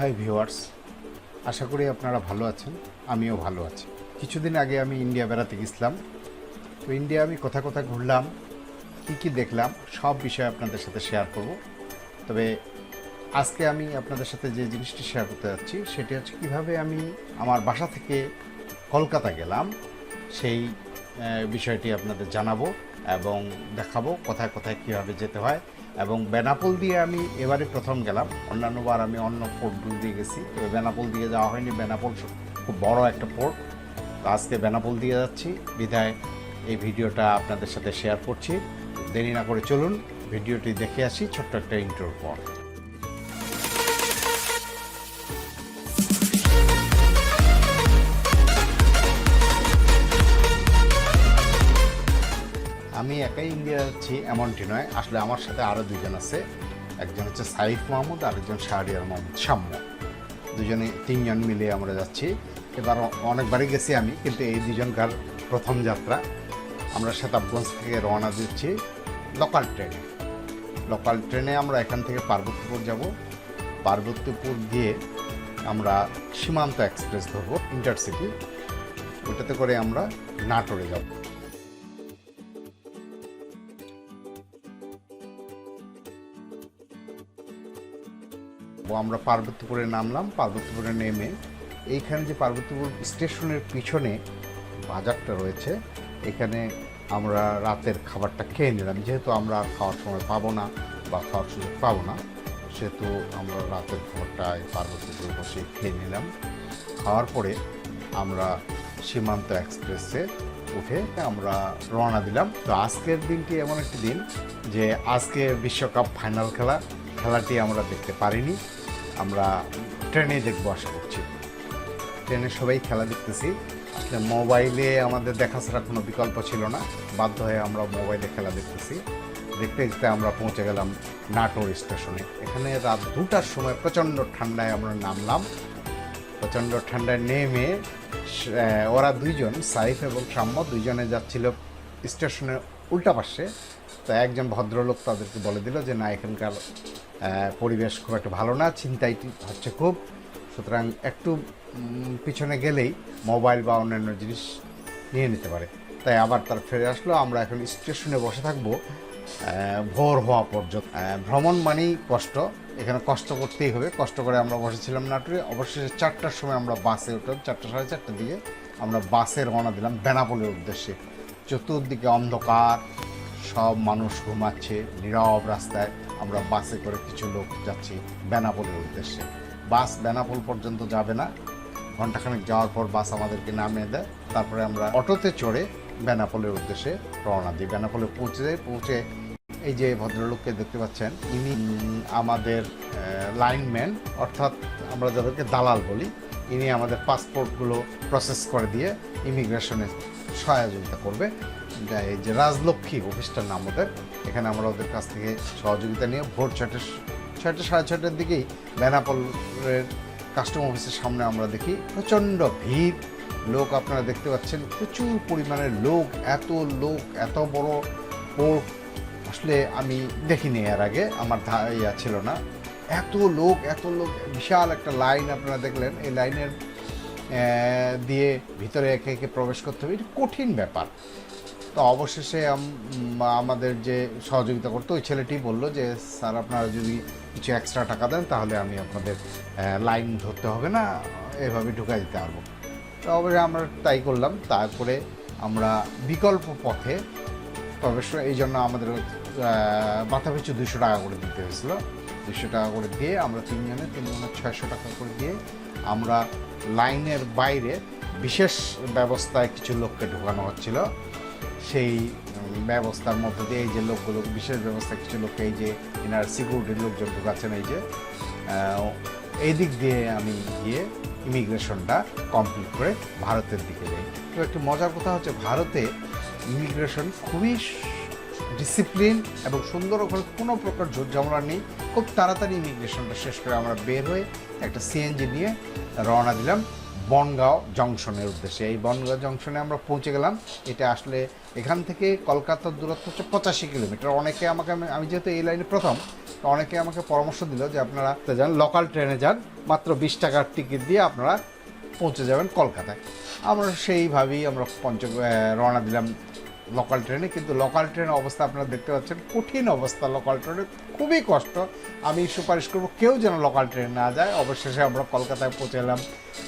Hi viewers, আশা করি আপনারা ভালো আছেন, আমিও ভালো আছি। কিছুদিন আগে আমি ইন্ডিয়া বেড়াতে গেছিলাম। তো ইন্ডিয়া আমি কোথায় কোথায় ঘুরলাম, কী কী দেখলাম, সব বিষয়ে আপনাদের সাথে শেয়ার করব। তবে আজকে আমি আপনাদের সাথে যে জিনিসটি শেয়ার করতে যাচ্ছি, সেটি হচ্ছে কীভাবে আমি আমার বাসা থেকে কলকাতা গেলাম, সেই বিষয়টি আপনাদের জানাব এবং দেখাবো কোথায় কোথায় কীভাবে যেতে হয়। এবং বেনাপোল দিয়ে আমি এবারে প্রথম গেলাম। অন্যান্যবার আমি অন্য পোর্টগুলো দিয়ে গেছি। তো বেনাপোল দিয়ে যাওয়া হয়নি। বেনাপোল খুব বড় একটা পোর্ট তো আজকে বেনাপোল দিয়ে যাচ্ছি। বিধায় এই ভিডিওটা আপনাদের সাথে শেয়ার করছি। দেরি না করে চলুন, ভিডিওটি দেখে আসি ছোট্ট একটা ইন্ট্রোর পর। একাই ইন্ডিয়া যাচ্ছি এমনটি নয়। আসলে আমার সাথে আরও দুজন আছে। একজন হচ্ছে সাইফ মাহমুদ, আরেকজন শাহরিয়ার মাহমুদ সাম্য দুজনে তিনজন মিলে আমরা যাচ্ছি। এবার অনেকবারই গেছি আমি, কিন্তু এই দুজনকার প্রথম যাত্রা। আমরা শতাবগঞ্জ থেকে রওনা দিচ্ছি লোকাল ট্রেনে। লোকাল ট্রেনে আমরা এখান থেকে পার্বতীপুর যাব। পার্বতীপুর দিয়ে আমরা সীমান্ত এক্সপ্রেস ধরবো, ইন্টারসিটি। ওটাতে করে আমরা নাটোরে যাব। আমরা পার্বতীপুরে নামলাম, পার্বতীপুরে নেমে এইখানে যে পার্বতীপুর স্টেশনের পিছনে বাজারটা রয়েছে, এখানে আমরা রাতের খাবারটা খেয়ে নিলাম। যেহেতু আমরা খাওয়ার সময় পাবো না বা খাওয়ার সুযোগ পাবো না, সেহেতু আমরা রাতের খাবারটা এই পার্বতীপুরে বসে খেয়ে নিলাম। খাওয়ার পরে আমরা সীমান্ত এক্সপ্রেসে উঠে আমরা রওনা দিলাম। তো আজকের দিনটি এমন একটি দিন যে আজকে বিশ্বকাপ ফাইনাল খেলা, খেলাটি আমরা দেখতে পারিনি। আমরা ট্রেনে দেখব আশা করছি। ট্রেনে সবাই খেলা দেখতেছি। আসলে মোবাইলে আমাদের দেখা ছাড়া কোনো বিকল্প ছিল না। বাধ্য হয়ে আমরা মোবাইলে খেলা দেখতেছি। দেখতে দেখতে আমরা পৌঁছে গেলাম নাটোর স্টেশনে। এখানে রাত দুটার সময় প্রচণ্ড ঠান্ডায় আমরা নামলাম। প্রচণ্ড ঠান্ডায় নেমে ওরা দুইজন, সাইফ এবং সাম্য দুইজনে যাচ্ছিল স্টেশনের উল্টা পাশে। তো একজন ভদ্রলোক তাদেরকে বলে দিল যে, না, এখানকার পরিবেশ খুব একটা ভালো না ছিনতাইটি হচ্ছে খুব। সুতরাং একটু পিছনে গেলেই মোবাইল বা অন্যান্য জিনিস নিয়ে নিতে পারে। তাই আবার তার ফিরে আসলো, আমরা এখন স্টেশনে বসে থাকব ভোর হওয়া পর্যন্ত। ভ্রমণ মানেই কষ্ট, এখানে কষ্ট করতেই হবে। কষ্ট করে আমরা বসেছিলাম নাটোরে, অবশেষে চারটার সময় আমরা বাসে উঠলাম, চারটা সাড়ে চারটার দিকে আমরা বাসে রওনা দিলাম বেনাপোলের উদ্দেশ্যে। চতুর্দিকে অন্ধকার, সব মানুষ ঘুমাচ্ছে নীরব রাস্তায়। আমরা বাসে করে কিছু লোক যাচ্ছি বেনাপোলের উদ্দেশ্যে। বাস বেনাপোল পর্যন্ত যাবে না। ঘন্টাখানেক যাওয়ার পর বাস আমাদেরকে নামিয়ে দেয়। তারপরে আমরা অটোতে চড়ে বেনাপোলের উদ্দেশ্যে রওনা দিই। বেনাপোলে পৌঁছে পৌঁছে এই যে ভদ্রলোককে দেখতে পাচ্ছেন, ইনি আমাদের লাইনম্যান অর্থাৎ আমরা যাদেরকে দালাল বলি, ইনি আমাদের পাসপোর্টগুলো প্রসেস করে দিয়ে ইমিগ্রেশনে সহযোগিতা করবে। এই যে রাজলক্ষ্মী অফিসটার নাম ওদের। এখানে আমরা ওদের কাছ থেকে সহযোগিতা নিয়ে ভোর ছয়টা ছয়টা সাড়ে ছয়টার দিকেই বেনাপোলের কাস্টম অফিসের সামনে আমরা দেখি প্রচণ্ড ভিড়। লোক আপনারা দেখতে পাচ্ছেন, প্রচুর পরিমাণের লোক, এত লোক, এত বড় পোর্ট আসলে আমি দেখিনি এর আগে, আমার ইয়া ছিল না। এত লোক এত লোক, বিশাল একটা লাইন আপনারা দেখলেন। এই লাইনের দিয়ে ভিতরে একে একে প্রবেশ করতে হবে। এটা কঠিন ব্যাপার। তো অবশেষে আমাদের যে সহযোগিতা করতো ওই ছেলেটি বলল যে, স্যার, আপনারা যদি কিছু এক্সট্রা টাকা দেন, তাহলে আমি আপনাদের লাইন ধরতে হবে না, এভাবে ঢুকাই দিতে পারব। তো অবশ্যই আমরা তাই করলাম। তারপরে আমরা বিকল্প পথে প্রবেশ এই জন্য আমাদের মাথা পিছু দুশো টাকা করে দিতে হয়েছিল। দুশো টাকা করে দিয়ে আমরা তিনজনে তিনজনের ছয়শো টাকা করে দিয়ে আমরা লাইনের বাইরে বিশেষ ব্যবস্থায় কিছু লোককে ঢোকানো হচ্ছিল। সেই ব্যবস্থার মধ্যে দিয়ে এই যে লোকগুলো, বিশেষ ব্যবস্থা কিছু লোককে এই যে এনার সিকিউরিটির লোকজন ঢুকাচ্ছেন, এই যে এই দিক দিয়ে আমি গিয়ে ইমিগ্রেশনটা কমপ্লিট করে ভারতের দিকে যাই। তো একটি মজার কথা হচ্ছে, ভারতে ইমিগ্রেশন খুবই ডিসিপ্লিন এবং সুন্দর ওখানে কোনো প্রকার ঝামেলা নেই। খুব তাড়াতাড়ি ইমিগ্রেশনটা শেষ করে আমরা বের হয়ে একটা সিএনজি নিয়ে রওনা দিলাম বনগাঁও জংশনের উদ্দেশ্যে। এই বনগাঁও জংশনে আমরা পৌঁছে গেলাম। এটা আসলে এখান থেকে কলকাতার দূরত্ব হচ্ছে পঁচাশি কিলোমিটার। অনেকে আমাকে, আমি- যেহেতু এই লাইনে প্রথম অনেকে আমাকে পরামর্শ দিল যে আপনারা যান লোকাল ট্রেনে যান, মাত্র বিশ টাকার টিকিট দিয়ে আপনারা পৌঁছে যাবেন কলকাতায়। আমরা সেইভাবেই আমরা পঞ্চ রওনা দিলাম লোকাল ট্রেনে কিন্তু লোকাল ট্রেনের অবস্থা আপনারা দেখতে পাচ্ছেন, কঠিন অবস্থা লোকাল ট্রেনে খুবই কষ্ট। আমি সুপারিশ করব, কেউ যেন লোকাল ট্রেন না যায়। অবশেষে আমরা কলকাতায় পৌঁছে এলাম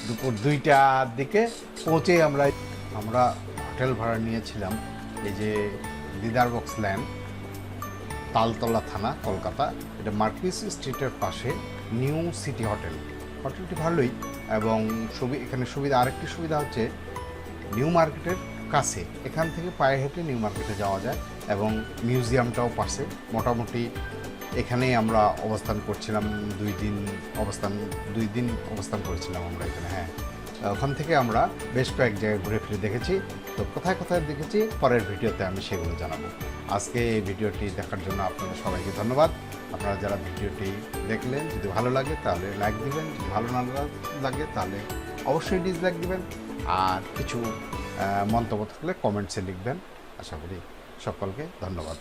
দুপুর দুইটার দিকে। পৌঁছে আমরা আমরা হোটেল ভাড়া নিয়েছিলাম। এই যে দিদার বক্স ল্যান্ড, তালতলা থানা, কলকাতা, এটা মার্কিস স্ট্রিটের পাশে নিউ সিটি হোটেল। হোটেলটি ভালোই, এবং সুবি, এখানে সুবিধা, আরেকটি সুবিধা হচ্ছে নিউ মার্কেটের কাছে। এখান থেকে পায়ে হেঁটে নিউ মার্কেটে যাওয়া যায় এবং মিউজিয়ামটাও পাশে। মোটামুটি এখানেই আমরা অবস্থান করছিলাম, দুই দিন অবস্থান, দুই দিন অবস্থান করেছিলাম আমরা এখানে হ্যাঁ। ওখান থেকে আমরা বেশ কয়েক জায়গায় ঘুরে ফিরে দেখেছি। তো কোথায় কোথায় দেখেছি, পরের ভিডিওতে আমি সেগুলো জানাব। আজকে এই ভিডিওটি দেখার জন্য আপনাদের সবাইকে ধন্যবাদ। আপনারা যারা ভিডিওটি দেখলেন, যদি ভালো লাগে তাহলে লাইক দিবেন, যদি ভালো না লাগে তাহলে অবশ্যই ডিসলাইক দিবেন। আর কিছু মন্তব্য থাকলে কমেন্টসে লিখবেন। আশা করি সকলকে ধন্যবাদ।